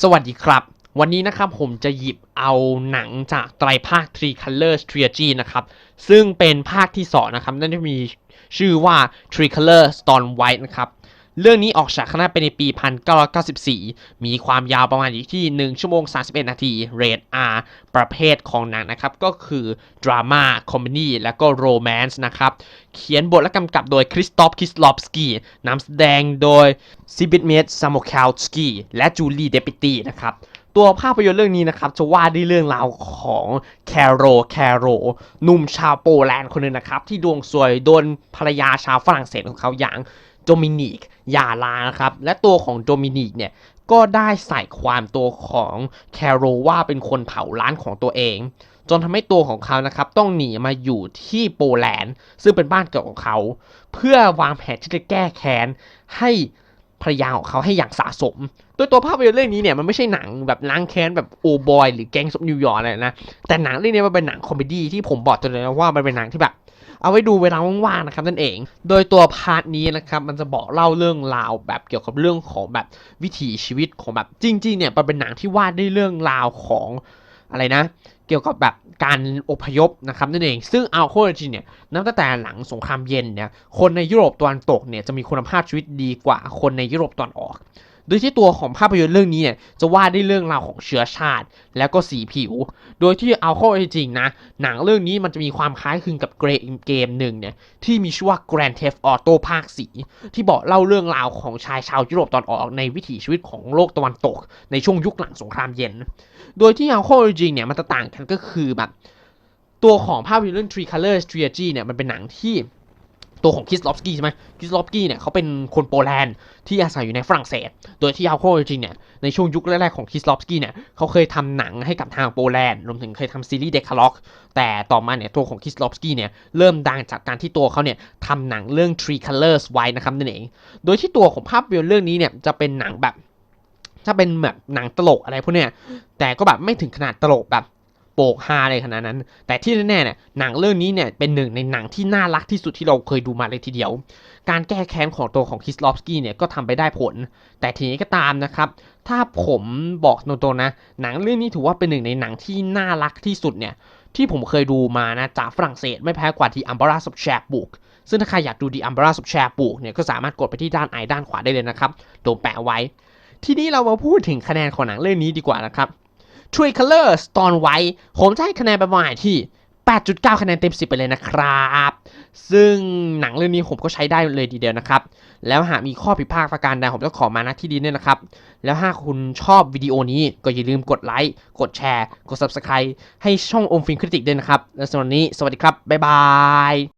สวัสดีครับ วันนี้นะครับผมจะหยิบเอาหนังจากไตรภาค Three Colors Trilogy นะครับ ซึ่งเป็นภาคที่สองนะครับ นั่นจะมีชื่อว่า Three Colors Stone White นะครับ เรื่องนี้ออกฉายคณะไปในปี 1994 มีความยาวประมาณอยู่ที่ 1 ชั่วโมง 31 นาทีเรท R ประเภทของหนังนะครับ ก็คือดราม่าคอมเมดี้และก็โรแมนต์นะครับ เขียนบทและกำกับโดยคริสตอฟคิสลอฟสกี้นำแสดงโดยซิบิทเมตซามคาลสกี้และจูลีเดปิตี้นะครับตัวภาพยนตร์เรื่องนี้นะครับ จะว่าด้วยเรื่องราวของแคโรแคโรหนุ่มชาวโปแลนด์คนหนึ่งนะครับ ที่ดวงสวยโดนภรรยาชาวฝรั่งเศสของเขาอย่าง โดมินิกหย่าลานะครับ และตัวของโดมินิกเนี่ยก็ได้ใส่ความตัวของแคโรว่าเป็นคนเผาร้านของตัวเอง จนทำให้ตัวของเขานะครับต้องหนีมาอยู่ที่โปแลนด์ ซึ่งเป็นบ้านเกิดของเขา เพื่อวางแผนที่จะแก้แค้นให้ภรรยาของเขาให้อย่างสะสม โดยตัวภาพยนตร์เรื่องนี้เนี่ยมันไม่ใช่หนังแบบล้างแค้นแบบโอบอยหรือแก๊งซบนิวยอร์กอะไรนะ แต่หนังเรื่องนี้มันเป็นหนังคอมเมดี้ที่ผมบอกตัวเลยนะว่ามันเป็นหนังที่แบบ เอาไว้ดูเวลาว่างๆนะครับนั่นเอง โดยตัวพาร์ทนี้นะครับมันจะบอกเล่าเรื่องราวแบบเกี่ยวกับเรื่องของแบบวิถีชีวิตของแบบจริงๆเนี่ยมันเป็นหนังที่วาดด้วยเรื่องราวของอะไรนะ เกี่ยวกับแบบการอพยพนะครับนั่นเอง ซึ่งเอาโคจริงเนี่ยนับตั้งแต่หลังสงครามเย็นเนี่ยคนในยุโรปตะวันตกเนี่ยจะมีคุณภาพชีวิตดีกว่าคนในยุโรปตะวันออก โดยที่ตัวของภาพยนตร์เรื่องนี้เนี่ยจะว่าด้วยเรื่องราวของเชื้อชาติ แล้วก็สีผิว โดยที่เอาเข้าจริงนะ หนังเรื่องนี้มันจะมีความคล้ายคลึงกับเกมเกมหนึ่งเนี่ยที่มีชื่อว่า Grand Theft Auto ภาคสีที่บอกเล่าเรื่องราวของชายชาวยุโรปตะวันออกในวิถีชีวิตของโลกตะวันตก ในช่วงยุคหลังสงครามเย็น โดยที่เอาเข้าจริงเนี่ยมันจะต่างกันก็คือแบบตัวของภาพยนตร์เรื่อง Three Colors Trilogy เนี่ยมันเป็นหนังที่ ตัวของคิสลอฟสกี้ใช่ไหมคิสลอฟสกี้เนี่ยเขาเป็นคนโปแลนด์ที่อาศัยอยู่ในฝรั่งเศส โดยที่เอาเข้าจริงเนี่ยในช่วงยุคแรกๆของคิสลอฟสกี้เนี่ยเขาเคยทำหนังให้กับทางโปแลนด์รวมถึงเคยทำซีรีส์เดคาล็อกแต่ต่อมาเนี่ยตัวของคิสลอฟสกี้เนี่ยเริ่มดังจากการที่ตัวเขาเนี่ยทำหนังเรื่อง Three Colors ไว้นะครับนั่นเองโดยที่ตัวของภาพยนตร์เรื่องนี้เนี่ยจะเป็นหนังแบบถ้าเป็นแบบหนังตลกอะไรพวกเนี้ยแต่ก็แบบไม่ถึงขนาดตลกแบบ ปกฮาเลยขนาดนั้น แต่ที่แน่ๆเนี่ยหนังเรื่องนี้เนี่ยเป็นหนึ่งในหนังที่น่ารักที่สุดที่เราเคยดูมาเลยทีเดียว การแก้แค้นของตัวของคิสลอฟสกี้เนี่ยก็ทำไปได้ผล แต่ทีนี้ก็ตามนะครับ ถ้าผมบอกตรงๆนะ หนังเรื่องนี้ถือว่าเป็นหนึ่งในหนังที่น่ารักที่สุดเนี่ยที่ผมเคยดูมานะจากฝรั่งเศสไม่แพ้กว่าที่ Umbrella of c h a p b o o k ซึ่งถ้าใครอยากดู The Umbrella of c h a p b o o k เนี่ยก็สามารถกดไปที่ด้านไอด้านขวาได้เลยนะครับโดนแปะไว้ ทีนี้เรามาพูดถึงคะแนนของหนังเรื่องนี้ดีกว่านะครับ Three Colors ตอนไว้ ผมจะให้คะแนนประมาณที่ 8.9 คะแนนเต็ม 10 ไปเลยนะครับ ซึ่งหนังเรื่องนี้ผมก็ใช้ได้เลยทีเดียวนะครับ แล้วหากมีข้อผิดพลาดประการใดผมจะขอมาณที่ดีด้วยนะครับ แล้วหากคุณชอบวิดีโอนี้ก็อย่าลืมกดไลค์ กดแชร์ กด Subscribe ให้ช่องอมฟินคริติกด้วยนะครับ และสำหรับนี้สวัสดีครับ บ๊ายบาย